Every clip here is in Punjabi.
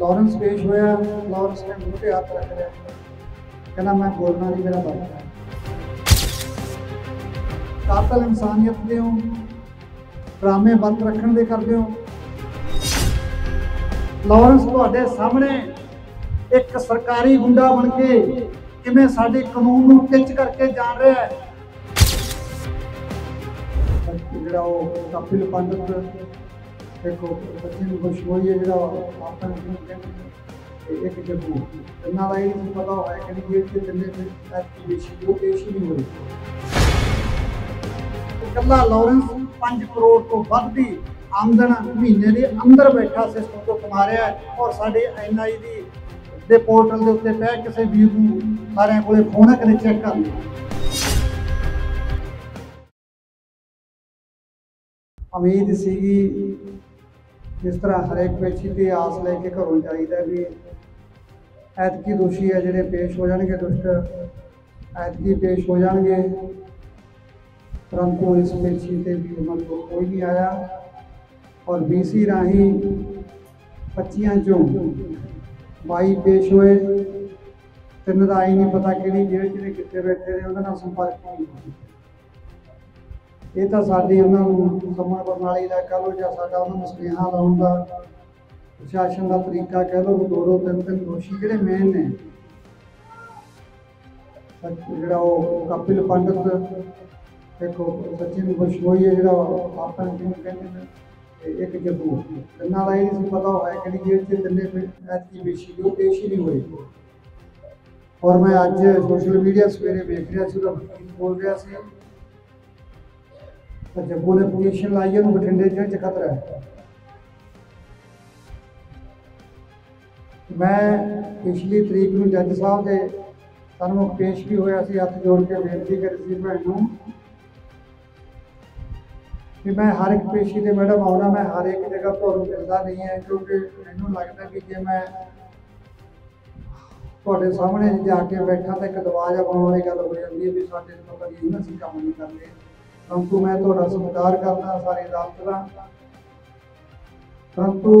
ਲਾਰੈਂਸ ਪੇਸ਼ ਹੋਇਆ, ਲਾਰੈਂਸ ਨੇ ਮੂੰਹ ਤੇ ਹੱਥ ਰੱਖ ਲਿਆ। ਕਹਿੰਦਾ, ਮੈਂ ਬੋਲਣਾ ਨਹੀਂ, ਮੇਰਾ ਬੰਦ ਹੈ। ਕਾਤਲ ਇਨਸਾਨੀਅਤ ਦੇ ਹੋ, ਡਰਾਮੇ ਬੰਦ ਰੱਖਣ ਦੇ ਕਰਦੇ ਹੋ। ਲਾਰੈਂਸ ਤੁਹਾਡੇ ਸਾਹਮਣੇ ਇੱਕ ਸਰਕਾਰੀ ਗੁੰਡਾ ਬਣ ਕੇ ਕਿਵੇਂ ਸਾਡੇ ਕਾਨੂੰਨ ਨੂੰ ਟਿੱਚ ਕਰਕੇ ਜਾਣ ਰਿਹਾ ਹੈ? ਜਿਹੜਾ ਉਹ ਕਪਿਲ ਪੰਡਤ ਦੇਖੋ, ਬੱਚੇ ਨੂੰ ਖੁਸ਼ ਹੋਈ ਹੈ ਜਿਹੜਾ ਆਪਾਂ ਨੂੰ ਤੇ ਇੱਕ ਜੱਗੂ ਇਹਨਾਂ ਦਾ ਇਹ ਨਹੀਂ ਪਤਾ ਹੋਇਆ ਕਿ ਜੇਲ੍ਹ ਦੇ ਤਿੰਨੇ ਤੇ ਐਕਟੀਵੇਸ਼ਨ ਉਹ ਪੇਸ਼ ਨਹੀਂ ਹੋਈ। ਇਕੱਲਾ ਲਾਰੈਂਸ 5 ਕਰੋੜ ਤੋਂ ਵੱਧ ਦੀ ਆਮਦਨ ਮਹੀਨੇ ਦੇ ਅੰਦਰ ਬੈਠਾ ਸਿਸਟਮ ਤੋਂ ਕਮਾ ਰਿਹਾ ਹੈ ਔਰ ਸਾਡੇ ਐਨਆਈ ਦੀ ਦੇ ਪੋਰਟਲ ਦੇ ਉੱਤੇ ਪੈ ਕਿਸੇ ਵੀਰ ਨੂੰ ਸਾਰਿਆਂ ਕੋਲੇ ਫੋਨ ਕਰੇ ਚੈੱਕ ਕਰ ਲਓ ਉਮੀਦ ਸੀਗੀ ਜਿਸ ਤਰ੍ਹਾਂ ਹਰੇਕ ਪੇਸ਼ੀ ਤੇ ਆਸ ਲੈ ਕੇ ਘਰੋਂ ਜਾਈਦਾ ਵੀ ਐਤਕੀ ਦੋਸ਼ੀ ਹੈ ਜਿਹੜੇ ਪੇਸ਼ ਹੋ ਜਾਣਗੇ, ਦੁਸ਼ਟ ਐਤਕੀ ਪੇਸ਼ ਹੋ ਜਾਣਗੇ। ਪਰੰਤੂ ਇਸ ਪੇਸ਼ੀ ਤੇ ਵੀ ਉਹਨਾਂ ਕੋਲ ਕੋਈ ਨਹੀਂ ਆਇਆ ਔਰ ਬੀਸੀ ਰਾਹੀਂ 25 ਚੋਂ 22 ਪੇਸ਼ ਹੋਏ। ਤਿੰਨ ਦਾ ਹੀ ਨਹੀਂ ਪਤਾ ਕਿਹੜੀ ਜੇਲ੍ਹ 'ਚ ਕਿੱਥੇ ਬੈਠੇ ਨੇ ਉਹਨਾਂ ਨਾਲ ਸੰਪਰਕ ਨਹੀਂ। ਹੋਇਆ ਇਹ ਤਾਂ ਸਾਡੀ ਉਹਨਾਂ ਨੂੰ ਸਮਾਂ ਪ੍ਰਣਾਲੀ ਦਾ ਕਹ ਲਓ ਜਾਂ ਸਾਡਾ ਉਹਨਾਂ ਨੂੰ ਸੁਨੇਹਾ ਲਾਉਣ ਦਾ ਪ੍ਰਸ਼ਾਸਨ ਦਾ ਤਰੀਕਾ ਕਹਿ ਲਓ ਦੋ ਦੋ ਤਿੰਨ ਤਿੰਨ ਦੋਸ਼ੀ ਜਿਹੜੇ ਮੇਨ ਨੇ। ਜਿਹੜਾ ਉਹ ਕਪਿਲ ਪੰਡਤ ਇੱਕ ਸਚਿਨ ਬਸ਼ੋਈ ਹੈ ਜਿਹੜਾ ਆਪਾਂ ਨੂੰ ਕਹਿੰਦੇ ਨੇ, ਤੇ ਇੱਕ ਜੱਗੂ ਤਿੰਨਾਂ ਦਾ ਇਹ ਨਹੀਂ ਸੀ ਪਤਾ ਹੋਇਆ ਕਿਹੜੀ ਜੇਲ੍ਹ 'ਚ, ਤਿੰਨੇ ਐਤਕੀ ਪੇਸ਼ੀ ਦੀ ਉਹ ਨਹੀਂ ਹੋਈ ਔਰ ਮੈਂ ਅੱਜ ਸੋਸ਼ਲ ਮੀਡੀਆ ਸਵੇਰੇ ਵੇਖ ਰਿਹਾ ਸੀ, ਉਹਦਾ ਬੋਲ ਰਿਹਾ ਸੀ। ਤਾਂ ਜੱਗੂ ਪੋਜੀਸ਼ਨ ਲਾਈ ਹੈ ਉਹਨੂੰ ਬਠਿੰਡੇ ਜੇਲ੍ਹ 'ਚ ਖਤਰਾ ਹੈ। ਮੈਂ ਪਿਛਲੀ ਤਰੀਕ ਨੂੰ ਜੱਜ ਸਾਹਿਬ ਦੇ ਸਾਨੂੰ ਪੇਸ਼ ਵੀ ਹੋਇਆ ਸੀ, ਹੱਥ ਜੋੜ ਕੇ ਬੇਨਤੀ ਕਰੀ ਸੀ ਭੈਣ ਨੂੰ ਕਿ ਮੈਂ ਹਰ ਇੱਕ ਪੇਸ਼ੀ ਤੇ ਮੈਡਮ ਆਉਣਾ, ਮੈਂ ਹਰ ਇੱਕ ਜਗ੍ਹਾ ਤੁਹਾਨੂੰ ਮਿਲਦਾ ਨਹੀਂ ਹੈ, ਕਿਉਂਕਿ ਮੈਨੂੰ ਲੱਗਦਾ ਕਿ ਜੇ ਮੈਂ ਤੁਹਾਡੇ ਸਾਹਮਣੇ ਜਾ ਕੇ ਬੈਠਾ ਤਾਂ ਇੱਕ ਦਵਾਜਾ ਪਾਉਣ ਵਾਲੀ ਗੱਲ ਹੋ ਜਾਂਦੀ ਹੈ ਵੀ ਸਾਡੇ ਤੋਂ ਕਦੀ ਇਹਨਾਂ ਅਸੀਂ ਕੰਮ ਨਹੀਂ ਕਰਦੇ ਪਰੰਤੂ ਮੈਂ ਤੁਹਾਡਾ ਸਤਿਕਾਰ ਕਰਦਾ ਸਾਰੇ ਅਦਾਲਤ ਦਾ ਪਰੰਤੂ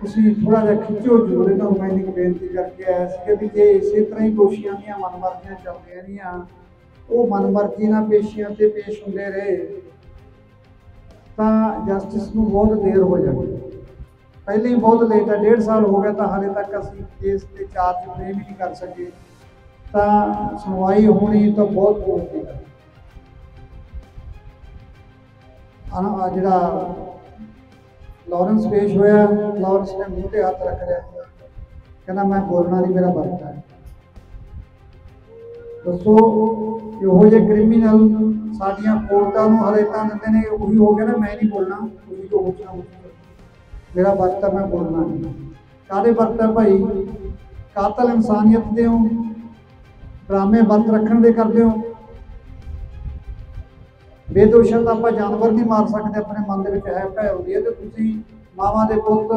ਤੁਸੀਂ ਥੋੜਾ ਜਿਹਾ ਖਿੱਚੋ ਜ਼ਰੂਰ ਇਹਨਾਂ ਨੂੰ, ਮੈਂ ਇੱਕ ਬੇਨਤੀ ਕਰਕੇ ਆਇਆ ਸੀ ਕਿ ਵੀ ਜੇ ਇਸੇ ਤਰ੍ਹਾਂ ਹੀ ਦੋਸ਼ੀਆਂ ਦੀਆਂ ਮਨਮਰਜ਼ੀਆਂ ਚੱਲਦੀਆਂ ਰਹੀਆਂ, ਉਹ ਮਨਮਰਜ਼ੀ ਨਾਲ ਪੇਸ਼ੀਆਂ ਤੇ ਪੇਸ਼ ਹੁੰਦੇ ਰਹੇ, ਤਾਂ ਜਸਟਿਸ ਨੂੰ ਬਹੁਤ ਦੇਰ ਹੋ ਜਾਣੀ। ਪਹਿਲੇ ਹੀ ਬਹੁਤ ਲੇਟ ਹੈ ਡੇਢ ਸਾਲ ਹੋ ਗਿਆ ਤਾਂ ਹਾਲੇ ਤੱਕ ਅਸੀਂ ਕੇਸ ਤੇ ਚਾਰਜ ਫਰੇਮ ਹੀ ਨਹੀਂ ਕਰ ਸਕੇ। ਤਾਂ ਸੁਣਵਾਈ ਹੋਣੀ ਤਾਂ ਬਹੁਤ ਹੋਣੀ ਹੈ ਆ ਜਿਹੜਾ ਲਾਰੈਂਸ ਪੇਸ਼ ਹੋਇਆ, ਲਾਰੈਂਸ ਨੇ ਮੂੰਹ ਤੇ ਹੱਥ ਰੱਖ ਲਿਆ। ਕਹਿੰਦਾ, ਮੈਂ ਬੋਲਣਾ ਨਹੀਂ, ਮੇਰਾ ਵਰਤ ਹੈ। ਦੱਸੋ, ਇਹੋ ਜਿਹੇ ਕ੍ਰਿਮੀਨਲ ਸਾਡੀਆਂ ਕੋਰਟਾਂ ਨੂੰ ਹਦਾਇਤਾਂ ਦਿੰਦੇ ਨੇ, ਉਹੀ ਹੋ ਗਿਆ ਨਾ, ਮੈਂ ਨਹੀਂ ਬੋਲਣਾ, ਤੁਸੀਂ ਜੋ ਪੁੱਛਣਾ ਮੇਰਾ ਵਰਤ ਹੈ, ਮੈਂ ਬੋਲਣਾ ਨਹੀਂ। ਕਾਦੇ ਵਰਤ ਹੈ ਭਾਈ? ਕਾਤਲ ਇਨਸਾਨੀਅਤ ਦੇ ਹੋ? ਡਰਾਮੇ ਬੰਦ ਰੱਖਣ ਦੇ ਕਰਦੇ ਹੋ? ਬੇਦੋਸ਼ਾਂ ਤਾਂ ਆਪਾਂ ਜਾਨਵਰ ਨਹੀਂ ਮਾਰ ਸਕਦੇ ਆਪਣੇ ਮਨ ਦੇ ਵਿੱਚ ਹੈ ਭੈ ਹੁੰਦੀ ਹੈ ਤੇ ਤੁਸੀਂ ਮਾਵਾਂ ਦੇ ਪੁੱਤ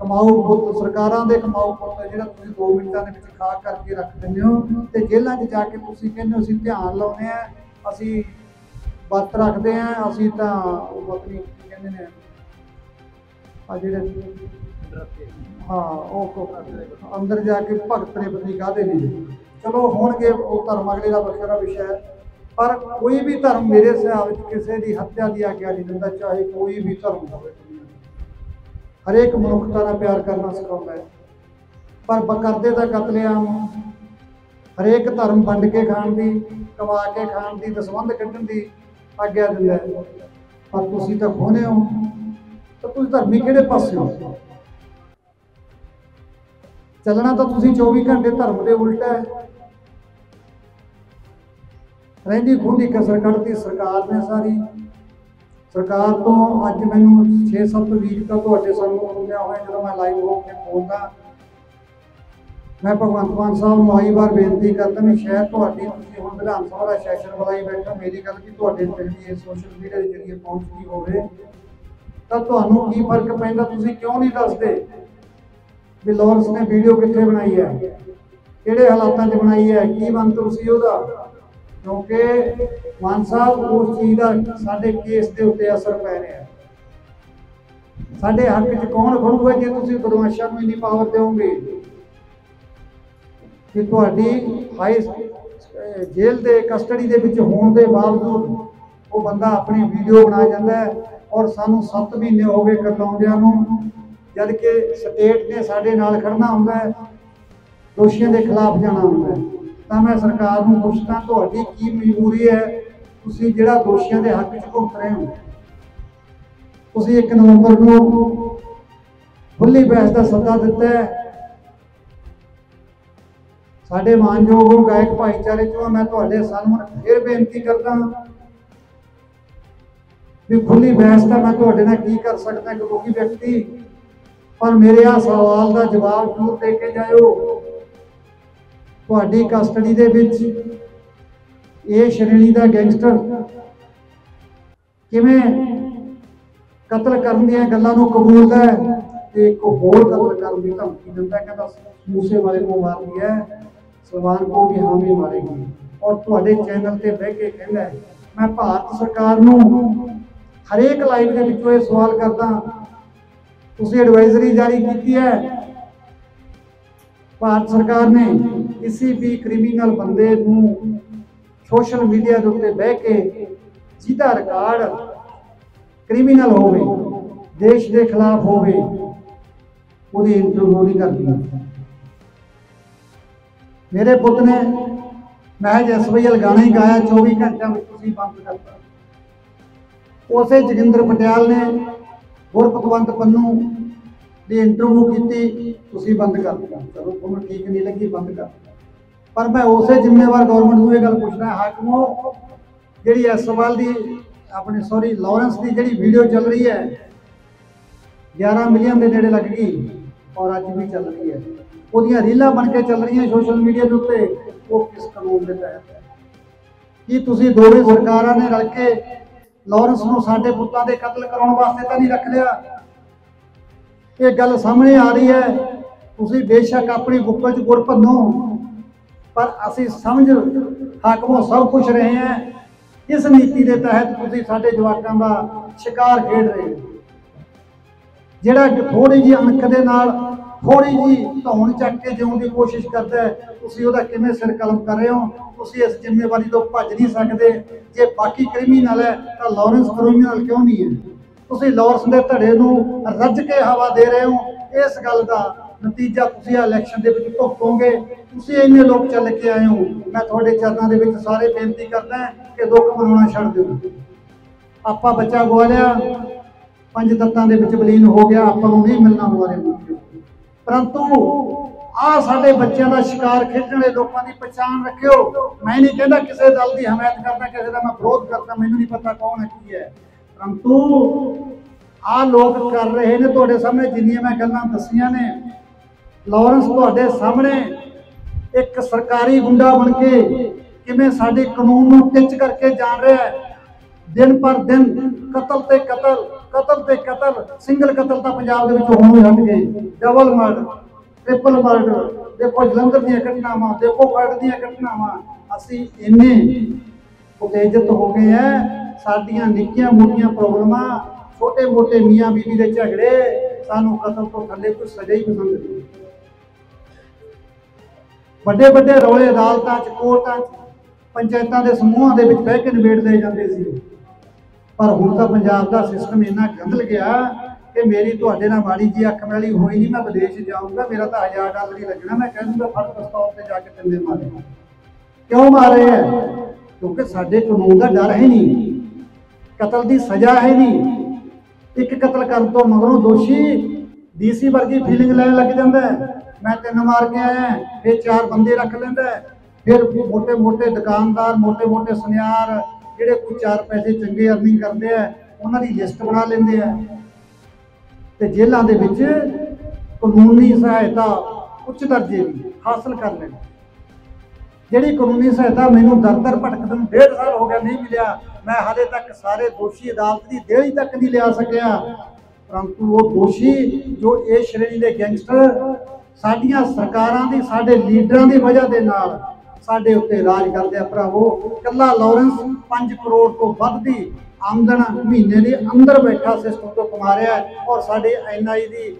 ਕਮਾਊ ਪੁੱਤ, ਸਰਕਾਰਾਂ ਦੇ ਕਮਾਊ ਪੁੱਤ, ਜਿਹੜਾ ਤੁਸੀਂ 2 ਮਿੰਟਾਂ ਦੇ ਵਿੱਚ ਖਾ ਕਰਕੇ ਰੱਖ ਦਿੰਦੇ ਹੋ ਤੇ ਜੇਲ੍ਹਾਂ 'ਚ ਜਾ ਕੇ ਤੁਸੀਂ ਕਹਿੰਦੇ ਹੋ, ਅਸੀਂ ਧਿਆਨ ਲਾਉਂਦੇ ਆ ਅਸੀਂ ਵਰਤ ਰੱਖਦੇ ਆ ਅਸੀਂ ਤਾਂ ਉਹ ਆਪਣੀ ਕਹਿੰਦੇ ਨੇ, ਆ ਜਿਹੜੇ ਹਾਂ, ਉਹ ਕੋ- ਅੰਦਰ ਜਾ ਕੇ ਭਗਤ ਨੇ ਪਤਨੀ ਕਾਹਦੇ ਨੇ ਚਲੋ, ਹੋਣਗੇ ਉਹ ਧਰਮ ਅਗਲੇ ਦਾ ਵੱਖਰਾ ਵਿਸ਼ਾ ਹੈ। ਪਰ ਕੋਈ ਵੀ ਧਰਮ ਮੇਰੇ ਹਿਸਾਬ ਵਿੱਚ ਕਿਸੇ ਦੀ ਹੱਤਿਆ ਦੀ ਆਗਿਆ ਨਹੀਂ ਦਿੰਦਾ, ਚਾਹੇ ਕੋਈ ਵੀ ਧਰਮ ਹੋਵੇ। ਹਰੇਕ ਮਨੁੱਖਤਾ ਨਾਲ ਪਿਆਰ ਕਰਨਾ ਸਿਖਾਉਂਦਾ ਹੈ। ਪਰ ਬਕਰਦੇ ਦਾ ਕਤਲੇਆਮ, ਹਰੇਕ ਧਰਮ ਵੰਡ ਕੇ ਖਾਣ ਦੀ, ਕਮਾ ਕੇ ਖਾਣ ਦੀ, ਦਸਵੰਧ ਕੱਢਣ ਦੀ ਆਗਿਆ ਦਿੰਦਾ ਪਰ ਤੁਸੀਂ ਤਾਂ ਖੋਨੇ ਹੋ। ਤਾਂ ਤੁਸੀਂ ਧਰਮੀ ਕਿਹੜੇ ਪਾਸੇ ਹੋ? ਚੱਲਣਾ ਤਾਂ ਤੁਸੀਂ 24 ਘੰਟੇ ਧਰਮ ਦੇ ਉਲਟਾ ਹੈ। ਰਹਿੰਦੀ ਖੁੰਦੀ ਕਸਰ ਕੱਢਤੀ ਸਰਕਾਰ ਨੇ ਸਾਰੀ। ਸਰਕਾਰ ਤੋਂ ਅੱਜ ਮੈਨੂੰ 6-7 ਵੀਕ ਤੋਂ ਤੁਹਾਡੇ ਸਾਹਮਣੇ ਆਉਂਦਿਆ ਹੋਇਆ ਜਦੋਂ ਮੈਂ ਲਾਈਵ ਹੋ ਕੇ ਬੋਲਦਾ, ਮੈਂ ਭਗਵੰਤ ਮਾਨ ਸਾਹਿਬ ਨੂੰ ਆਈ ਵਾਰ ਬੇਨਤੀ ਕਰਦਾ ਵੀ ਸ਼ਾਇਦ ਤੁਹਾਡੀ ਤੁਸੀਂ ਹੁਣ ਵਿਧਾਨ ਸਭਾ ਦਾ ਸੈਸ਼ਨ ਬੁਲਾਈ ਬੈਠੋ, ਮੇਰੀ ਗੱਲ ਕਿ ਤੁਹਾਡੇ ਜਿਹੜੀ ਇਹ ਸੋਸ਼ਲ ਮੀਡੀਆ ਦੇ ਜਰੀਏ ਪਹੁੰਚਦੀ ਹੋਵੇ। ਤਾਂ ਤੁਹਾਨੂੰ ਕੀ ਫ਼ਰਕ ਪੈਂਦਾ, ਤੁਸੀਂ ਕਿਉਂ ਨਹੀਂ ਦੱਸਦੇ ਵੀ ਲਾਰੈਂਸ ਨੇ ਵੀਡੀਓ ਕਿੱਥੇ ਬਣਾਈ ਹੈ? ਕਿਹੜੇ ਹਾਲਾਤਾਂ 'ਚ ਬਣਾਈ ਹੈ? ਕੀ ਮੰਤਵ ਸੀ ਉਹਦਾ? ਕਿਉਂਕਿ ਮਾਨ ਸਾਹਿਬ ਉਸ ਚੀਜ਼ ਦਾ ਸਾਡੇ ਕੇਸ ਦੇ ਉੱਤੇ ਅਸਰ ਪੈ ਰਿਹਾ ਸਾਡੇ ਹੱਕ 'ਚ ਕੌਣ ਖੜੂਗਾ ਜੇ ਤੁਸੀਂ ਬਦਮਾਸ਼ਾਂ ਨੂੰ ਇੰਨੀ ਪਾਵਰ ਦਿਓਗੇ? ਕਿ ਤੁਹਾਡੀ ਹਾਈ ਜੇਲ੍ਹ ਦੇ ਕਸਟਡੀ ਦੇ ਵਿੱਚ ਹੋਣ ਦੇ ਬਾਵਜੂਦ ਉਹ ਬੰਦਾ ਆਪਣੀ ਵੀਡੀਓ ਬਣਾ ਜਾਂਦਾ ਹੈ ਔਰ ਸਾਨੂੰ 7 ਮਹੀਨੇ ਹੋ ਗਏ ਕਰਲਾਉਂਦਿਆਂ ਨੂੰ, ਜਦ ਕਿ ਸਟੇਟ ਨੇ ਸਾਡੇ ਨਾਲ ਖੜਨਾ ਹੁੰਦਾ ਹੈ, ਦੋਸ਼ੀਆਂ ਦੇ ਖਿਲਾਫ ਜਾਣਾ ਹੁੰਦਾ ਹੈ। ਤਾਂ ਮੈਂ ਸਰਕਾਰ ਨੂੰ ਪੁੱਛਦਾ, ਤੁਹਾਡੀ ਕੀ ਮਜਬੂਰੀ ਹੈ? ਤੁਸੀਂ ਜਿਹੜਾ ਦੋਸ਼ੀਆਂ ਦੇ ਹੱਕ 'ਚ ਭੁਗਤ ਰਹੇ ਹੋ। ਤੁਸੀਂ 1 ਨਵੰਬਰ ਨੂੰ ਖੁੱਲੀ ਬਹਿਸ ਦਾ ਸੱਦਾ ਦਿੱਤਾ ਹੈ। ਸਾਡੇ ਮਾਨਯੋਗ ਗਾਇਕ ਭਾਈਚਾਰੇ ਚੋਂ ਮੈਂ ਤੁਹਾਡੇ ਸਾਹਮਣੇ ਫਿਰ ਬੇਨਤੀ ਕਰਦਾ ਵੀ ਖੁੱਲੀ ਬਹਿਸ ਤਾਂ ਮੈਂ ਤੁਹਾਡੇ ਨਾਲ ਕੀ ਕਰ ਸਕਦਾ, ਇੱਕ ਰੋਗੀ ਵਿਅਕਤੀ। ਪਰ ਮੇਰੇ ਆ ਸਵਾਲ ਦਾ ਜਵਾਬ ਜ਼ਰੂਰ ਦੇ ਕੇ ਜਾਇਓ। ਤੁਹਾਡੀ ਕਸਟਡੀ ਦੇ ਵਿੱਚ ਇਹ ਸ਼੍ਰੇਣੀ ਦਾ ਗੈਂਗਸਟਰ ਕਿਵੇਂ ਕਤਲ ਕਰਨ ਦੀਆਂ ਗੱਲਾਂ ਨੂੰ ਕਬੂਲਦਾ ਹੈ ਤੇ ਇੱਕ ਹੋਰ ਕਤਲ ਕਰਨ ਦੀ ਧਮਕੀ ਦਿੰਦਾ ਕਹਿੰਦਾ ਮੂਸੇ ਵਾਲੇ ਨੂੰ ਮਾਰ ਲਿਆ ਹੈ, ਸਲਮਾਨ ਕੋ ਵੀ ਹਾਮੀ ਮਾਰੇਗੀ ਔਰ ਤੁਹਾਡੇ ਚੈਨਲ ਤੇ ਬਹਿ ਕੇ ਕਹਿੰਦਾ ਮੈਂ ਭਾਰਤ ਸਰਕਾਰ ਨੂੰ ਹਰੇਕ ਲਾਈਵ ਦੇ ਵਿੱਚੋਂ ਇਹ ਸਵਾਲ ਕਰਦਾ ਤੁਸੀਂ ਐਡਵਾਈਜ਼ਰੀ ਜਾਰੀ ਕੀਤੀ ਹੈ? ਭਾਰਤ ਸਰਕਾਰ ਨੇ ਕਿਸੇ ਵੀ ਕ੍ਰਿਮੀਨਲ ਬੰਦੇ ਨੂੰ ਸੋਸ਼ਲ ਮੀਡੀਆ ਦੇ ਉੱਤੇ ਬਹਿ ਕੇ ਜਿਹਦਾ ਰਿਕਾਰਡ ਕ੍ਰਿਮੀਨਲ ਹੋਵੇ, ਦੇਸ਼ ਦੇ ਖਿਲਾਫ ਹੋਵੇ, ਉਹਦੀ ਇੰਟਰਵਿਊ ਨਹੀਂ ਕਰਦੀ ਮੇਰੇ ਪੁੱਤ ਨੇ ਮਹਿਜ ਐਸਵਾਈਐਲ ਗਾਣਾ ਹੀ ਗਾਇਆ 24 ਘੰਟਿਆਂ ਵਿੱਚ ਤੁਸੀਂ ਬੰਦ ਕਰਤਾ। ਉਸੇ ਜਗਿੰਦਰ ਪਟਿਆਲ ਨੇ ਗੁਰਪਤਵੰਤ ਪੰਨੂ ਦੀ ਇੰਟਰਵਿਊ ਕੀਤੀ, ਤੁਸੀਂ ਬੰਦ ਕਰ ਦਿੱਤਾ। ਚਲੋ, ਤੁਹਾਨੂੰ ਠੀਕ ਨਹੀਂ ਲੱਗੀ, ਬੰਦ ਕਰ ਪਰ ਮੈਂ ਉਸੇ ਜ਼ਿੰਮੇਵਾਰ ਗਵਰਨਮੈਂਟ ਨੂੰ ਇਹ ਗੱਲ ਪੁੱਛਣਾ ਹਾਕਮੋ, ਜਿਹੜੀ ਐਸਵਾਲ ਦੀ ਆਪਣੀ ਸੌਰੀ ਲਾਰੈਂਸ ਦੀ ਜਿਹੜੀ ਵੀਡੀਓ ਚੱਲ ਰਹੀ ਹੈ 11 ਮਿਲੀਅਨ ਦੇ ਨੇੜੇ ਲੱਗ ਗਈ ਔਰ ਅੱਜ ਵੀ ਚੱਲ ਰਹੀ ਹੈ। ਉਹਦੀਆਂ ਰੀਲਾਂ ਬਣ ਕੇ ਚੱਲ ਰਹੀਆਂ ਸੋਸ਼ਲ ਮੀਡੀਆ ਦੇ ਉੱਤੇ, ਉਹ ਕਿਸ ਕਾਨੂੰਨ ਦੇ ਤਹਿਤ ਹੈ? ਕੀ ਤੁਸੀਂ ਦੋਵੇਂ ਸਰਕਾਰਾਂ ਨੇ ਰਲ ਕੇ ਲਾਰੈਂਸ ਨੂੰ ਸਾਡੇ ਪੁੱਤਾਂ ਦੇ ਕਤਲ ਕਰਾਉਣ ਵਾਸਤੇ ਤਾਂ ਨਹੀਂ ਰੱਖ ਲਿਆ? ਇਹ ਗੱਲ ਸਾਹਮਣੇ ਆ ਰਹੀ ਹੈ। ਤੁਸੀਂ ਬੇਸ਼ੱਕ ਆਪਣੀ ਬੁੱਕਲ 'ਚ ਗੁੜ ਭੰਨੋ, ਪਰ ਅਸੀਂ ਸਮਝ, ਹਾਕਮੋਂ ਸਭ ਕੁਝ ਰਹੇ ਹਾਂ। ਇਸ ਨੀਤੀ ਦੇ ਤਹਿਤ ਤੁਸੀਂ ਸਾਡੇ ਜਵਾਕਾਂ ਦਾ ਸ਼ਿਕਾਰ ਖੇਡ ਰਹੇ ਹੋ। ਜਿਹੜਾ ਕਿ ਥੋੜੀ ਜੀ ਅਣਖ ਦੇ ਨਾਲ ਥੋੜੀ ਜੀ ਧੌਣ ਚੱਕ ਕੇ ਜਿਉਣ ਦੀ ਕੋਸ਼ਿਸ਼ ਕਰਦਾ ਹੈ, ਤੁਸੀਂ ਉਹਦਾ ਕਿਵੇਂ ਸਿਰ ਕਲਮ ਕਰ ਰਹੇ ਹੋ? ਤੁਸੀਂ ਇਸ ਜ਼ਿੰਮੇਵਾਰੀ ਤੋਂ ਭੱਜ ਨਹੀਂ ਸਕਦੇ। ਜੇ ਬਾਕੀ ਕ੍ਰਿਮੀਨਲ ਹੈ, ਤਾਂ ਲਾਰੈਂਸ ਕ੍ਰਿਮੀਨਲ ਕਿਉਂ ਨਹੀਂ ਹੈ? ਤੁਸੀਂ ਲਾਰੈਂਸ ਦੇ ਧੜੇ ਨੂੰ ਰੱਜ ਕੇ ਹਵਾ ਦੇ ਰਹੇ ਹੋ। ਇਸ ਗੱਲ ਦਾ ਨਤੀਜਾ ਤੁਸੀਂ ਇਲੈਕਸ਼ਨ ਦੇ ਵਿੱਚ ਭੁਗਤੋਗੇ। ਤੁਸੀਂ ਇੰਨੇ ਲੋਕ ਚੱਲ ਕੇ ਆਏ ਹੋ। ਮੈਂ ਤੁਹਾਡੇ ਚਰਨਾਂ ਦੇ ਵਿੱਚ ਸਾਰੇ ਬੇਨਤੀ ਕਰਦਾ ਕਿ ਦੁੱਖ ਮਨਾਉਣਾ ਛੱਡ ਦਿਓ। ਆਪਾਂ ਬੱਚਾ ਗਵਾ ਲਿਆ ਪੰਜ ਤੱਤਾਂ ਦੇ ਵਿੱਚ ਵਿਲੀਨ ਹੋ ਗਿਆ, ਆਪਾਂ ਨੂੰ ਨਹੀਂ ਮਿਲਣਾ ਦੁਬਾਰੇ। ਪਰੰਤੂ ਆ ਸਾਡੇ ਬੱਚਿਆਂ ਦਾ ਸ਼ਿਕਾਰ ਖੇਡਣ ਵਾਲੇ ਲੋਕਾਂ ਦੀ ਪਛਾਣ ਰੱਖਿਓ। ਮੈਂ ਨਹੀਂ ਕਹਿੰਦਾ ਕਿਸੇ ਦਲ ਦੀ ਹਮਾਇਤ ਕਰਦਾ, ਕਿਸੇ ਦਾ ਮੈਂ ਵਿਰੋਧ ਕਰਦਾ, ਮੈਨੂੰ ਨਹੀਂ ਪਤਾ ਕੌਣ ਹੈ, ਕੀ ਹੈ। ਪਰੰਤੂ ਆ ਲੋਕ ਕਰ ਰਹੇ ਨੇ ਤੁਹਾਡੇ ਸਾਹਮਣੇ ਜਿੰਨੀਆਂ ਮੈਂ ਗੱਲਾਂ ਦੱਸੀਆਂ ਨੇ। ਲਾਰੈਂਸ ਤੁਹਾਡੇ ਸਾਹਮਣੇ ਇੱਕ ਸਰਕਾਰੀ ਗੁੰਡਾ ਬਣ ਕੇ ਕਿਵੇਂ ਸਾਡੇ ਕਾਨੂੰਨ ਨੂੰ ਟਿੱਚ ਕਰਕੇ ਜਾਣ ਰਿਹਾ ਹੈ। ਦਿਨ ਪਰ ਦਿਨ ਕਤਲ ਤੇ ਕਤਲ ਕਤਲ ਤੇ ਕਤਲ, ਸਿੰਗਲ ਕਤਲ ਤਾਂ ਪੰਜਾਬ ਦੇ ਵਿੱਚ ਹੋਣੋਂ ਹਟ ਗਏ। ਡਬਲ ਮਰਡਰ ਟ੍ਰਿਪਲ ਮਰਡਰ, ਦੇਖੋ ਜਲੰਧਰ ਦੀਆਂ ਘਟਨਾਵਾਂ, ਦੇਖੋ ਖੜ ਦੀਆਂ ਘਟਨਾਵਾਂ, ਅਸੀਂ ਇੰਨੇ ਉਤੇਜਿਤ ਹੋ ਗਏ ਆ ਸਾਡੀਆਂ ਨਿੱਕੀਆਂ ਮੋਟੀਆਂ ਪ੍ਰੋਬਲਮਾਂ ਛੋਟੇ ਮੋਟੇ ਮੀਆਂ ਬੀਬੀ ਦੇ ਝਗੜੇ, ਸਾਨੂੰ ਕਤਲ ਤੋਂ ਥੱਲੇ ਕੋਈ ਸਜ਼ਾ ਹੀ ਪਸੰਦ ਨਹੀਂ ਵੱਡੇ ਵੱਡੇ ਰੌਲੇ ਅਦਾਲਤਾਂ 'ਚ, ਕੋਰਟਾਂ 'ਚ, ਪੰਚਾਇਤਾਂ ਦੇ ਸਮੂਹਾਂ ਦੇ ਵਿੱਚ ਬਹਿ ਕੇ ਨਿਬੇੜ ਲਏ ਜਾਂਦੇ ਸੀ। ਪਰ ਹੁਣ ਤਾਂ ਪੰਜਾਬ ਦਾ ਸਿਸਟਮ ਇੰਨਾ ਗੰਦਲ ਗਿਆ ਕਿ ਮੇਰੀ ਤੁਹਾਡੇ ਨਾਲ ਮਾੜੀ ਜੀ ਅੱਖ ਮਿਲੀ ਹੋਈ ਨਹੀਂ, ਮੈਂ ਵਿਦੇਸ਼ ਜਾਊਂਗਾ, ਮੇਰਾ ਤਾਂ 1000 ਡਾਲਰ ਹੀ ਲੱਗਣਾ, ਮੈਂ ਕਹਿ ਦੂੰਗਾ ਫੜ ਪ੍ਰਸਤਾਵ ਤੇ ਜਾ ਕੇ ਤੰਦੇ ਮਾਰੇ। ਕਿਉਂ ਮਾਰੇ ਹੈ ਕਿਉਂਕਿ ਸਾਡੇ ਕਾਨੂੰਨ ਦਾ ਡਰ ਹੈ ਨਹੀਂ। ਕਤਲ ਦੀ ਸਜ਼ਾ ਹੈ ਨਹੀਂ ਇੱਕ ਕਤਲ ਕਰਨ ਤੋਂ ਮਗਰੋਂ ਦੋਸ਼ੀ ਡੀਸੀ ਵਰਗੀ ਫੀਲਿੰਗ ਲੈਣ ਲੱਗ ਜਾਂਦਾ ਮੈਂ ਤਿੰਨ ਮਾਰ ਕੇ ਆਇਆ ਫਿਰ ਚਾਰ ਬੰਦੇ ਰੱਖ ਲੈਂਦਾ ਫਿਰ ਮੋਟੇ ਮੋਟੇ ਦੁਕਾਨਦਾਰ ਮੋਟੇ ਮੋਟੇ ਸੁਨਿਆਰ, ਜਿਹੜੇ ਕੋਈ ਚਾਰ ਪੈਸੇ ਚੰਗੇ ਅਰਨਿੰਗ ਕਰਦੇ ਆ ਉਹਨਾਂ ਦੀ ਲਿਸਟ ਬਣਾ ਲੈਂਦੇ ਆ ਤੇ ਜੇਲ੍ਹਾਂ ਦੇ ਵਿੱਚ ਕਾਨੂੰਨੀ ਸਹਾਇਤਾ ਉੱਚ ਦਰਜੇ ਦੀ ਹਾਸਲ ਕਰ ਲੈਂਦੇ। ਜਿਹੜੀ ਕਾਨੂੰਨੀ ਸਹਾਇਤਾ ਮੈਨੂੰ ਦਰ ਦਰ ਭਟਕਦਨ ਡੇਢ ਸਾਲ ਹੋ ਗਿਆ ਨਹੀਂ ਮਿਲਿਆ ਮੈਂ ਹਾਲੇ ਤੱਕ ਸਾਰੇ ਦੋਸ਼ੀ ਅਦਾਲਤ ਦੀ ਦੇਹੀ ਤੱਕ ਨਹੀਂ ਲਿਆ ਸਕਿਆ। ਪਰੰਤੂ ਉਹ ਦੋਸ਼ੀ ਜੋ ਇਹ ਸ਼੍ਰੇਣੀ ਦੇ ਗੈਂਗਸਟਰ, ਸਾਡੀਆਂ ਸਰਕਾਰਾਂ ਦੀ, ਸਾਡੇ ਲੀਡਰਾਂ ਦੀ ਵਜ੍ਹਾ ਦੇ ਨਾਲ ਸਾਡੇ ਉੱਤੇ ਰਾਜ ਕਰਦੇ ਆ ਭਰਾਵੋ। ਕੱਲਾ ਲਾਰੈਂਸ 5 ਕਰੋੜ ਤੋਂ ਵੱਧ ਦੀ ਆਮਦਨ ਮਹੀਨੇ ਦੇ ਅੰਦਰ ਬੈਠਾ ਸਿਸਟਮ ਤੋਂ ਕਮਾ ਰਿਹਾ ਔਰ ਸਾਡੇ ਐਨਆਈ ਦੀ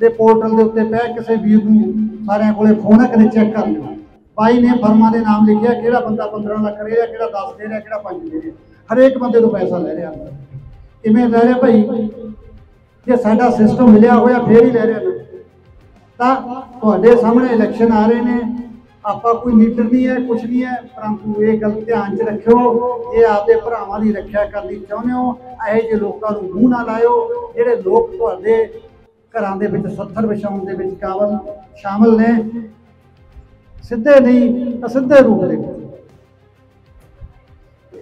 ਦੇ ਪੋਰਟਲ ਦੇ ਉੱਤੇ ਪੈ ਕਿਸੇ ਵੀਰ ਨੂੰ ਸਾਰਿਆਂ ਕੋਲੇ ਫੋਨ ਹੈ ਕਦੇ ਚੈੱਕ ਕਰ ਲਿਓ। ਬਾਈ ਨੇ ਫਰਮਾਂ ਦੇ ਨਾਮ ਲਿਖਿਆ, ਕਿਹੜਾ ਬੰਦਾ 15 ਲੱਖ ਦੇ ਰਿਹਾ ਕਿਹੜਾ 10 ਦੇ ਰਿਹਾ ਕਿਹੜਾ 5 ਦੇ ਰਿਹਾ ਹਰੇਕ ਬੰਦੇ ਤੋਂ ਪੈਸਾ ਲੈ ਰਿਹਾ। ਅੰਦਰ ਕਿਵੇਂ ਲੈ ਰਿਹਾ ਭਾਈ? ਜੇ ਸਾਡਾ ਸਿਸਟਮ ਮਿਲਿਆ ਹੋਇਆ, ਫੇਰ ਹੀ ਲੈ ਰਿਹਾ ਨਾ। ਤਾਂ ਤੁਹਾਡੇ ਸਾਹਮਣੇ ਇਲੈਕਸ਼ਨ ਆ ਰਹੇ ਨੇ। ਆਪਾਂ ਕੋਈ ਲੀਡਰ ਨਹੀਂ ਹੈ ਕੁਝ ਨਹੀਂ ਹੈ, ਪਰੰਤੂ ਇਹ ਗੱਲ ਧਿਆਨ 'ਚ ਰੱਖਿਓ। ਇਹ ਆਪਦੇ ਭਰਾਵਾਂ ਦੀ ਰੱਖਿਆ ਕਰਨੀ ਚਾਹੁੰਦੇ ਹੋ। ਇਹੋ ਜਿਹੇ ਲੋਕਾਂ ਨੂੰ ਮੂੰਹ ਨਾ ਲਾਇਓ। ਜਿਹੜੇ ਲੋਕ ਤੁਹਾਡੇ ਘਰਾਂ ਦੇ ਵਿੱਚ ਸੱਥਰ ਵਿਛਾਉਣ ਦੇ ਵਿੱਚ ਕਾਬਲ ਸ਼ਾਮਲ ਨੇ, ਸਿੱਧੇ ਨਹੀਂ, ਅਸਿੱਧੇ ਰੂਪ ਦੇ ਵਿੱਚ।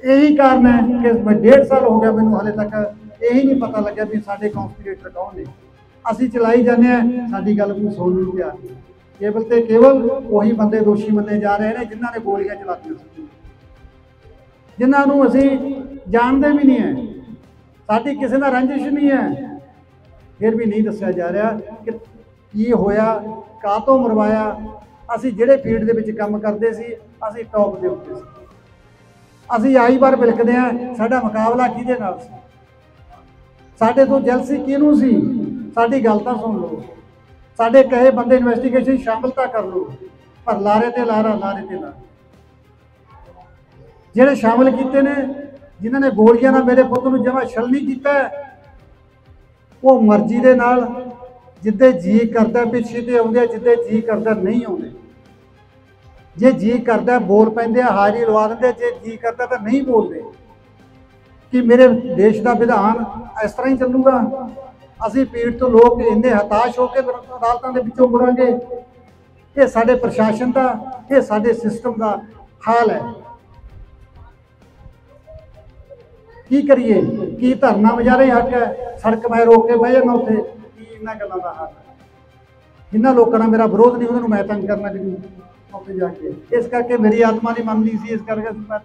ਇਹੀ ਕਾਰਨ ਹੈ ਕਿ ਮੈਂ ਡੇਢ ਸਾਲ ਹੋ ਗਿਆ ਮੈਨੂੰ ਹਲੇ ਤੱਕ ਇਹੀ ਨਹੀਂ ਪਤਾ ਲੱਗਿਆ ਵੀ ਸਾਡੇ ਕੌਂਸਪੀਰੇਟਰ ਕੌਣ ਨੇ। ਅਸੀਂ ਚਲਾਈ ਜਾਂਦੇ ਆ ਸਾਡੀ ਗੱਲ ਕੋਈ ਸੁਣਨ ਨੂੰ ਤਿਆਰ ਨਹੀਂ। ਕੇਵਲ ਤੇ ਕੇਵਲ ਉਹੀ ਬੰਦੇ, ਦੋਸ਼ੀ ਮੰਨੇ ਜਾ ਰਹੇ ਨੇ ਜਿਨ੍ਹਾਂ ਨੇ ਗੋਲੀਆਂ ਚਲਾਤੀਆਂ ਸੀ। ਜਿਨ੍ਹਾਂ ਨੂੰ ਅਸੀਂ ਜਾਣਦੇ ਵੀ ਨਹੀਂ ਹੈ। ਸਾਡੀ ਕਿਸੇ ਨਾਲ ਰੰਜਿਸ਼ ਨਹੀਂ ਹੈ। ਫਿਰ ਵੀ ਨਹੀਂ ਦੱਸਿਆ ਜਾ ਰਿਹਾ ਕਿ ਕੀ ਹੋਇਆ ਕਾਹ ਤੋਂ ਮਰਵਾਇਆ। ਅਸੀਂ ਜਿਹੜੇ ਫੀਲਡ ਦੇ ਵਿੱਚ ਕੰਮ ਕਰਦੇ ਸੀ, ਅਸੀਂ ਟੌਪ ਦੇ ਉੱਤੇ ਸੀ। ਅਸੀਂ ਆਈ ਵਾਰ ਬਿਲਕਦੇ ਆ ਸਾਡਾ ਮੁਕਾਬਲਾ ਕਿਹਦੇ ਨਾਲ ਸੀ? ਸਾਡੇ ਤੋਂ ਜਲਸੀ ਕਿਹਨੂੰ ਸੀ? ਸਾਡੀ ਗੱਲ ਤਾਂ ਸੁਣ ਲਓ। ਸਾਡੇ ਕਹੇ ਬੰਦੇ ਇਨਵੈਸਟੀਗੇਸ਼ਨ ਸ਼ਾਮਲ ਤਾਂ ਕਰ ਲਓ, ਪਰ ਲਾਰੇ ਤੇ ਲਾਰਾ, ਲਾਰੇ ਤੇ ਲਾਰਾ। ਜਿਹੜੇ ਸ਼ਾਮਲ ਕੀਤੇ ਨੇ, ਜਿਨ੍ਹਾਂ ਨੇ ਗੋਲੀਆਂ ਨਾਲ ਮੇਰੇ ਪੁੱਤ ਨੂੰ ਜਮਾ ਛਲ ਨਹੀਂ ਕੀਤਾ, ਉਹ ਮਰਜ਼ੀ ਦੇ ਨਾਲ ਜਿੱਦੇ ਜੀ ਕਰਦਾ ਪਿੱਛੇ ਤੇ ਆਉਂਦੇ ਆ, ਜਿੱਦੇ ਜੀ ਕਰਦਾ ਨਹੀਂ ਆਉਂਦੇ। ਜੇ ਜੀ ਕਰਦਾ ਬੋਲ ਪੈਂਦੇ ਆ, ਹਾਜ਼ਰੀ ਲਵਾ ਦਿੰਦੇ ਜੇ ਜੀ ਕਰਦਾ ਤਾਂ ਨਹੀਂ ਬੋਲਦੇ। ਕਿ ਮੇਰੇ ਦੇਸ਼ ਦਾ ਵਿਧਾਨ ਇਸ ਤਰ੍ਹਾਂ ਹੀ ਚੱਲੂਗਾ? ਅਸੀਂ ਪੀੜ ਤੋਂ ਲੋਕ ਇੰਨੇ ਹਤਾਸ਼ ਹੋ ਕੇ ਅਦਾਲਤਾਂ ਦੇ ਵਿੱਚੋਂ ਮੁੜਾਂਗੇ। ਇਹ ਸਾਡੇ ਪ੍ਰਸ਼ਾਸਨ ਦਾ, ਇਹ ਸਾਡੇ ਸਿਸਟਮ ਦਾ ਹਾਲ ਹੈ। ਕੀ ਕਰੀਏ? ਕੀ ਧਰਨਾ ਮੁਜ਼ਾਹਰੇ ਹੱਕ ਹੈ? ਸੜਕ ਮੈਂ ਰੋਕ ਕੇ ਬਹਿ ਜਾਣਾ ਉੱਥੇ। ਕੀ ਇਹਨਾਂ ਗੱਲਾਂ ਦਾ ਹੱਕ ਹੈ? ਇਹਨਾਂ ਲੋਕਾਂ ਨਾਲ ਮੇਰਾ ਵਿਰੋਧ ਨਹੀਂ, ਉਹਨਾਂ ਨੂੰ ਮੈਂ ਤੰਗ ਕਰਨਾ ਜ਼ਰੂਰ ਉੱਥੇ ਜਾ ਕੇ। ਇਸ ਕਰਕੇ ਮੇਰੀ ਆਤਮਾ ਨਹੀਂ ਮੰਨਦੀ ਸੀ, ਇਸ ਕਰਕੇ ਮੈਂ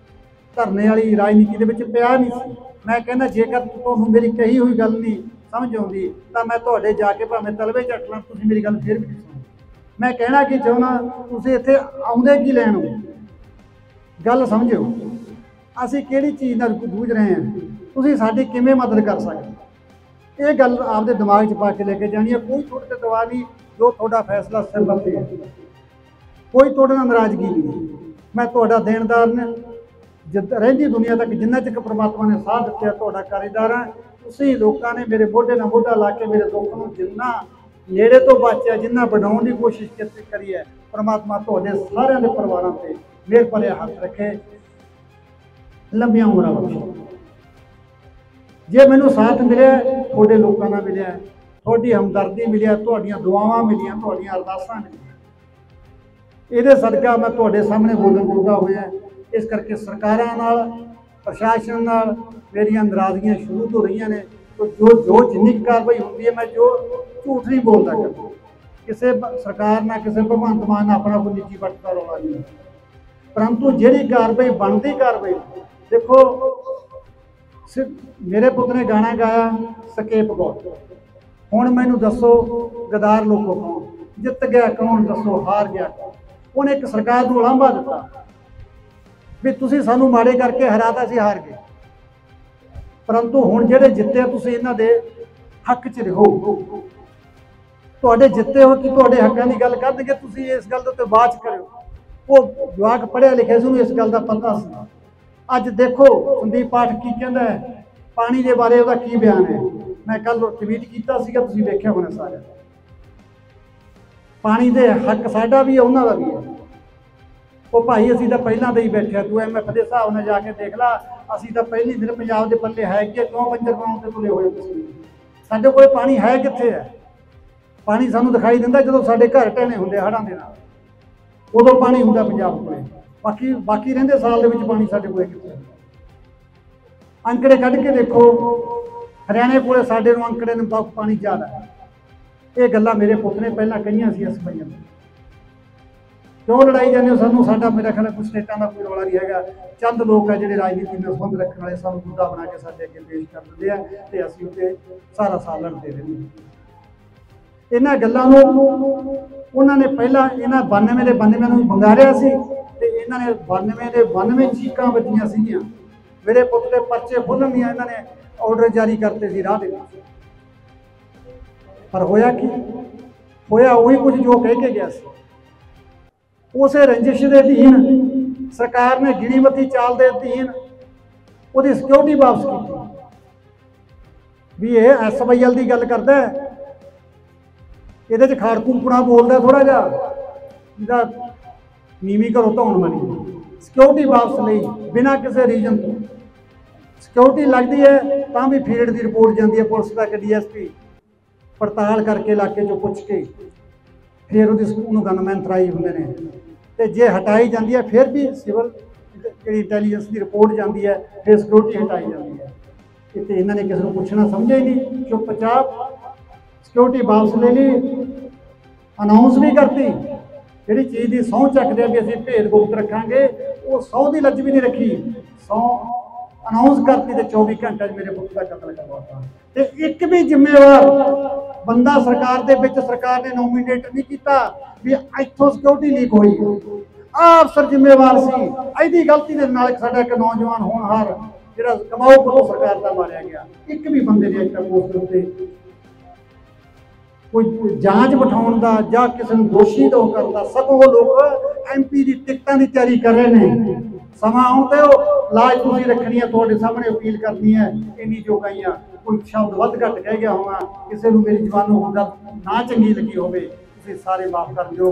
ਧਰਨੇ ਵਾਲੀ ਰਾਜਨੀਤੀ ਦੇ ਵਿੱਚ ਪਿਆ ਨਹੀਂ ਸੀ। ਮੈਂ ਕਹਿੰਦਾ, ਜੇਕਰ ਤੁਹਾਨੂੰ ਮੇਰੀ ਕਹੀ ਹੋਈ ਗੱਲ ਨਹੀਂ ਸਮਝ ਆਉਂਦੀ, ਤਾਂ ਮੈਂ ਤੁਹਾਡੇ ਜਾ ਕੇ ਭਾਵੇਂ ਤਲਵੇ ਚੱਟ ਲਾਂ ਤੁਸੀਂ ਮੇਰੀ ਗੱਲ ਫੇਰ ਵੀ ਨਹੀਂ ਸੁਣੋ ਮੈਂ ਕਹਿਣਾ ਕਿ ਚਾਹੁੰਦਾ, ਤੁਸੀਂ ਇੱਥੇ ਆਉਂਦੇ ਕੀ ਲੈਣ ਹੋ? ਗੱਲ ਸਮਝੋ ਅਸੀਂ ਕਿਹੜੀ ਚੀਜ਼ ਨਾਲ ਜੂਝ ਰਹੇ ਹਾਂ? ਤੁਸੀਂ ਸਾਡੀ ਕਿਵੇਂ ਮਦਦ ਕਰ ਸਕਦੇ ਇਹ ਗੱਲ ਆਪਦੇ ਦਿਮਾਗ 'ਚ ਪਾ ਕੇ ਲੈ ਕੇ ਜਾਣੀ ਹੈ। ਕੋਈ ਤੁਹਾਡੇ ਤੇ ਦਵਾ ਨਹੀਂ, ਜੋ ਤੁਹਾਡਾ ਫੈਸਲਾ ਸਿਰ ਤੇ ਹੈ। ਕੋਈ ਤੁਹਾਡੇ ਨਾਲ ਨਾਰਾਜ਼ਗੀ ਨਹੀਂ ਮੈਂ ਤੁਹਾਡਾ ਦੇਣਦਾਰ ਨੇ। ਜਿੱਦ ਰਹਿੰਦੀ ਦੁਨੀਆ ਤੱਕ ਜਿੰਨਾ ਚਿਰ ਪ੍ਰਮਾਤਮਾ ਨੇ ਸਾਥ ਦਿੱਤਾ ਤੁਹਾਡਾ ਕਾਰਜਦਾਰ ਹਾਂ। ਤੁਸੀਂ ਲੋਕਾਂ ਨੇ ਮੇਰੇ ਮੋਢੇ ਨਾਲ ਮੋਢਾ ਲਾ ਕੇ ਮੇਰੇ ਦੁੱਖ ਨੂੰ ਜਿੰਨਾ ਨੇੜੇ ਤੋਂ ਬਾਚਿਆ ਜਿੰਨਾ ਬਣਾਉਣ ਦੀ ਕੋਸ਼ਿਸ਼ ਕੀਤੀ ਕਰੀ ਹੈ, ਪ੍ਰਮਾਤਮਾ ਤੁਹਾਡੇ ਸਾਰਿਆਂ ਦੇ ਪਰਿਵਾਰਾਂ ਤੇ ਮਿਹਰ ਭਰੇ ਹੱਥ ਰੱਖੇ। ਲੰਬੀਆਂ ਉਮਰਾਂ ਬਖਸ਼ੇ। ਜੇ ਮੈਨੂੰ ਸਾਥ ਮਿਲਿਆ, ਤੁਹਾਡੇ ਲੋਕਾਂ ਨਾਲ ਮਿਲਿਆ, ਤੁਹਾਡੀ ਹਮਦਰਦੀ ਮਿਲਿਆ, ਤੁਹਾਡੀਆਂ ਦੁਆਵਾਂ ਮਿਲੀਆਂ, ਤੁਹਾਡੀਆਂ ਅਰਦਾਸਾਂ ਮਿਲੀਆਂ। ਇਹਦੇ ਸਦਕਾ ਮੈਂ ਤੁਹਾਡੇ ਸਾਹਮਣੇ ਬੋਲਣ ਜੋਗਾ ਹੋਇਆ। ਇਸ ਕਰਕੇ ਸਰਕਾਰਾਂ ਨਾਲ ਪ੍ਰਸ਼ਾਸਨ ਨਾਲ ਮੇਰੀਆਂ ਨਾਰਾਜ਼ਗੀਆਂ ਸ਼ੁਰੂ ਤੋਂ ਰਹੀਆਂ ਨੇ। ਤੋ ਜੋ ਜੋ ਜਿੰਨੀ ਕਾਰਵਾਈ ਹੁੰਦੀ ਹੈ ਮੈਂ ਜੋ ਝੂਠ ਨਹੀਂ ਬੋਲਦਾ ਕਿਸੇ ਸਰਕਾਰ ਨਾਲ ਕਿਸੇ ਭਗਵੰਤ ਮਾਨ ਨਾਲ ਆਪਣਾ ਕੋਈ ਨਿੱਜੀ ਵਰਤਦਾ ਰੌਲਾ ਨਹੀਂ। ਪਰੰਤੂ ਜਿਹੜੀ ਕਾਰਵਾਈ ਬਣਦੀ ਕਾਰਵਾਈ ਦੇਖੋ ਸਿ- ਮੇਰੇ ਪੁੱਤ ਨੇ ਗਾਣਾ ਗਾਇਆ ਸਕੇਪ ਗੋਟ ਹੁਣ ਮੈਨੂੰ ਦੱਸੋ ਗਦਾਰ ਲੋਕੋ ਕੌਣ? ਜਿੱਤ ਗਿਆ ਕੌਣ? ਦੱਸੋ ਹਾਰ ਗਿਆ ਕੌਣ? ਉਹਨੇ ਇੱਕ ਸਰਕਾਰ ਨੂੰ ਉਲਾਂਭਾ ਦਿੱਤਾ ਵੀ ਤੁਸੀਂ ਸਾਨੂੰ ਮਾੜੇ ਕਰਕੇ ਹਰਾਤਾ ਸੀ ਹਾਰ ਗਏ। ਪਰੰਤੂ ਹੁਣ ਜਿਹੜੇ ਜਿੱਤੇ ਤੁਸੀਂ ਇਹਨਾਂ ਦੇ ਹੱਕ 'ਚ ਰਹੋ, ਤੁਹਾਡੇ ਜਿੱਤੇ ਹੋ ਕਿ ਤੁਹਾਡੇ ਹੱਕਾਂ ਦੀ ਗੱਲ ਕਰਨਗੇ, ਤੁਸੀਂ ਇਸ ਗੱਲ ਦੇ ਉੱਤੇ ਬਾਤ ਕਰਿਓ। ਉਹ ਜਵਾਕ ਪੜਿਆ ਲਿਖਿਆ ਸੀ, ਉਹਨੂੰ ਇਸ ਗੱਲ ਦਾ ਪਤਾ ਸੀ। ਅੱਜ ਦੇਖੋ ਸੰਦੀਪ ਪਾਠ ਕੀ ਕਹਿੰਦਾ ਹੈ, ਪਾਣੀ ਦੇ ਬਾਰੇ ਉਹਦਾ ਕੀ ਬਿਆਨ ਹੈ। ਮੈਂ ਕੱਲ ਟਵੀਟ ਕੀਤਾ ਸੀਗਾ, ਤੁਸੀਂ ਵੇਖਿਆ ਹੋਣਾ ਸਾਰਿਆਂ ਨੇ। ਪਾਣੀ ਦੇ ਹੱਕ ਸਾਡਾ ਵੀ ਹੈ ਉਹਨਾਂ ਦਾ ਵੀ ਹੈ ਉਹ ਭਾਈ, ਅਸੀਂ ਤਾਂ ਪਹਿਲਾਂ ਦੇ ਹੀ ਬੈਠਿਆ ਤੂੰ ਐਮਐਫ ਦੇ ਹਿਸਾਬ ਨਾਲ ਜਾ ਕੇ ਦੇਖ ਲੈ, ਅਸੀਂ ਤਾਂ ਪਹਿਲੀ ਦਿਨ ਪੰਜਾਬ ਦੇ ਪੱਲੇ ਹੈ ਕਿ ਕਿਉਂ ਬੰਜਰ ਬਣਾਉਣ ਤੇ ਤੁਲੇ ਹੋਏ ਤੁਸੀਂ? ਸਾਡੇ ਕੋਲ ਪਾਣੀ ਹੈ ਕਿੱਥੇ ਹੈ? ਪਾਣੀ ਸਾਨੂੰ ਦਿਖਾਈ ਦਿੰਦਾ ਜਦੋਂ ਸਾਡੇ ਘਰ ਢਹਿਣੇ ਹੁੰਦੇ ਹੜਾਂ ਦੇ ਨਾਲ। ਉਦੋਂ ਪਾਣੀ ਹੁੰਦਾ ਪੰਜਾਬ ਕੋਲੇ। ਬਾਕੀ ਬਾਕੀ ਰਹਿੰਦੇ ਸਾਲ ਦੇ ਵਿੱਚ ਪਾਣੀ ਸਾਡੇ ਕੋਲੇ ਕਿੱਥੇ ਅੰਕੜੇ ਕੱਢ ਕੇ ਦੇਖੋ, ਹਰਿਆਣੇ ਕੋਲੇ ਸਾਡੇ ਨੂੰ ਅੰਕੜੇ ਨੂੰ ਪਾਣੀ ਜ਼ਿਆਦਾ ਹੈ। ਇਹ ਗੱਲਾਂ ਮੇਰੇ ਪੁੱਤ ਨੇ ਪਹਿਲਾਂ ਕਹੀਆਂ ਸੀ ਇਸ ਪਈਆਂ ਕਿਉਂ ਲੜਾਈ ਜਾਂਦੇ ਹੋ ਸਾਨੂੰ? ਸਾਡਾ ਮੇਰਾ ਖਿਆਲ ਕੁਝ ਸਟੇਟਾਂ ਦਾ ਕੋਈ ਰੌਲਾ ਨਹੀਂ ਹੈਗਾ। ਚੰਦ ਲੋਕ ਆ ਜਿਹੜੇ ਰਾਜਨੀਤੀ ਨਾਲ ਸੰਬੰਧ ਰੱਖਣ ਵਾਲੇ, ਸਾਨੂੰ ਮੁੱਦਾ ਬਣਾ ਕੇ ਸਾਡੇ ਅੱਗੇ ਪੇਸ਼ ਕਰ ਦਿੰਦੇ ਆ ਤੇ ਅਸੀਂ ਉੱਤੇ ਸਾਰਾ ਸਾਲ ਲੜਦੇ ਰਹਿੰਦੇ ਇਹਨਾਂ ਗੱਲਾਂ ਨੂੰ ਉਹਨਾਂ ਨੇ ਪਹਿਲਾਂ ਇਹਨਾਂ 92 ਦੇ 92 ਨੂੰ ਬੰਗਾਰਿਆ ਸੀ ਤੇ ਇਹਨਾਂ ਨੇ 92 ਦੇ 92 ਚੀਕਾਂ ਵੱਜੀਆਂ ਸੀਗੀਆਂ। ਮੇਰੇ ਪੁੱਤ ਦੇ ਪਰਚੇ ਖੋਲ੍ਹਣ ਦੀਆਂ ਇਹਨਾਂ ਨੇ ਆਰਡਰ ਜਾਰੀ ਕਰਤੇ ਸੀ ਰਾਹ ਦੇ ਵਿੱਚ। ਪਰ ਹੋਇਆ ਕੀ? ਹੋਇਆ ਉਹੀ ਕੁਝ ਜੋ ਕਹਿ ਕੇ ਗਿਆ ਸੀ। ਉਸੇ ਰੰਜਿਸ਼ ਦੇ ਅਧੀਨ ਸਰਕਾਰ ਨੇ ਗਿਣੀਮਤੀ ਚਾਲ ਦੇ ਅਧੀਨ ਉਹਦੀ ਸਿਕਿਉਰਿਟੀ ਵਾਪਸ ਕੀਤੀ। ਵੀ ਇਹ ਐਸਵਾਈਐਲ ਦੀ ਗੱਲ ਕਰਦਾ ਇਹਦੇ ਚ ਖਾੜਕੂਪਣਾ ਬੋਲਦਾ ਥੋੜਾ ਜਿਹਾ। ਇਹਦਾ ਨੀਵੀਂ ਘਰੋਂ ਧੌਣ ਬਣੀ। ਸਿਕਿਉਰਿਟੀ ਵਾਪਸ ਲਈ ਬਿਨਾਂ ਕਿਸੇ ਰੀਜਨ ਤੋਂ। ਸਿਕਿਉਰਿਟੀ ਲੱਗਦੀ ਹੈ ਤਾਂ ਵੀ ਫੀਲਡ ਦੀ ਰਿਪੋਰਟ ਜਾਂਦੀ ਹੈ ਪੁਲਿਸ ਤੱਕ ਡੀਐਸਪੀ ਪੜਤਾਲ ਕਰਕੇ ਇਲਾਕੇ ਚੋਂ ਪੁੱਛ ਕੇ ਫਿਰ ਉਹਦੀ ਉਹਨੂੰ ਗਨਮੈਨ ਤਰਾਈ ਹੁੰਦੇ ਨੇ। ਤੇ ਜੇ ਹਟਾਈ ਜਾਂਦੀ ਹੈ, ਫਿਰ ਵੀ ਸਿਵਲ ਜਿਹੜੀ ਇੰਟੈਲੀਜੈਂਸ ਦੀ ਰਿਪੋਰਟ ਜਾਂਦੀ ਹੈ, ਫਿਰ ਸਿਕਿਉਰਿਟੀ ਹਟਾਈ ਜਾਂਦੀ ਹੈ। ਕਿਤੇ ਇਹਨਾਂ ਨੇ ਕਿਸੇ ਨੂੰ ਪੁੱਛਣਾ ਸਮਝਿਆ ਹੀ ਨਹੀਂ, ਚੁੱਪਚਾਪ ਸਿਕਿਉਰਿਟੀ ਵਾਪਸ ਲੈ ਲਈ ਅਨਾਉਂਸ ਵੀ ਕਰਤੀ। ਜਿਹੜੀ ਚੀਜ਼ ਦੀ ਸਹੁੰ ਚੱਕਦੇ ਆ ਵੀ ਅਸੀਂ ਭੇਦ ਗੁਪਤ ਰੱਖਾਂਗੇ, ਉਹ ਸਹੁੰ ਦੀ ਲੱਜ ਵੀ ਨਹੀਂ ਰੱਖੀ। ਸਹੁੰ ਅਨਾਉਂਸ ਕਰਤੀ ਤੇ 24 ਘੰਟੇ 'ਚ ਮੇਰੇ ਪੁੱਤ ਦਾ ਕਤਲ ਕਰਵਾਤਾ। ਤੇ ਇੱਕ ਵੀ ਜ਼ਿੰਮੇਵਾਰ ਬੰਦਾ ਸਰਕਾਰ ਦੇ ਵਿੱਚ, ਸਰਕਾਰ ਨੇ ਨੋਮੀਨੇਟ ਨਹੀਂ ਕੀਤਾ ਵੀ ਇੱਥੋਂ ਸਿਕਿਉਰਿਟੀ ਲੀਕ ਹੋਈ। ਆ ਅਫਸਰ ਜ਼ਿੰਮੇਵਾਰ ਸੀ। ਇਹਦੀ ਗਲਤੀ ਦੇ ਨਾਲ ਸਾਡਾ ਇੱਕ ਨੌਜਵਾਨ ਹੋਣਹਾਰ ਜਿਹੜਾ ਕਮਾਊ ਕੋਲੋਂ ਸਰਕਾਰ ਦਾ ਮਾਰਿਆ ਗਿਆ। ਇੱਕ ਵੀ ਬੰਦੇ ਨੇ ਅੱਜ ਤੱਕ ਉੱਤੇ ਕੋਈ ਜਾਂਚ ਬਿਠਾਉਣ ਦਾ ਜਾਂ ਕਿਸੇ ਨੂੰ ਦੋਸ਼ੀ ਤੋਂ ਕਰਨ ਦਾ, ਸਗੋਂ ਉਹ ਲੋਕ ਐਮਪੀ ਦੀ ਟਿਕਟਾਂ ਦੀ ਤਿਆਰੀ ਕਰ ਰਹੇ ਨੇ। ਸਮਾਂ ਆਉਣ ਤੇ ਉਹ ਲਾਜ ਤੁਸੀਂ ਰੱਖਣੀ ਹੈ ਤੁਹਾਡੇ ਸਾਹਮਣੇ ਅਪੀਲ ਕਰਨੀ ਹੈ, ਇੰਨੀ ਜੋਗਾਈਆਂ ਕੋਈ ਸ਼ਬਦ ਵੱਧ ਘੱਟ ਕਹਿ ਗਿਆ ਹੋਵਾਂ, ਕਿਸੇ ਨੂੰ ਮੇਰੀ ਜ਼ਬਾਨੋਂ ਹੁੰਦਾ ਨਾ ਚੰਗੀ ਲੱਗੀ ਹੋਵੇ, ਤੁਸੀਂ ਸਾਰੇ ਮਾਫ ਕਰ ਦਿਓ।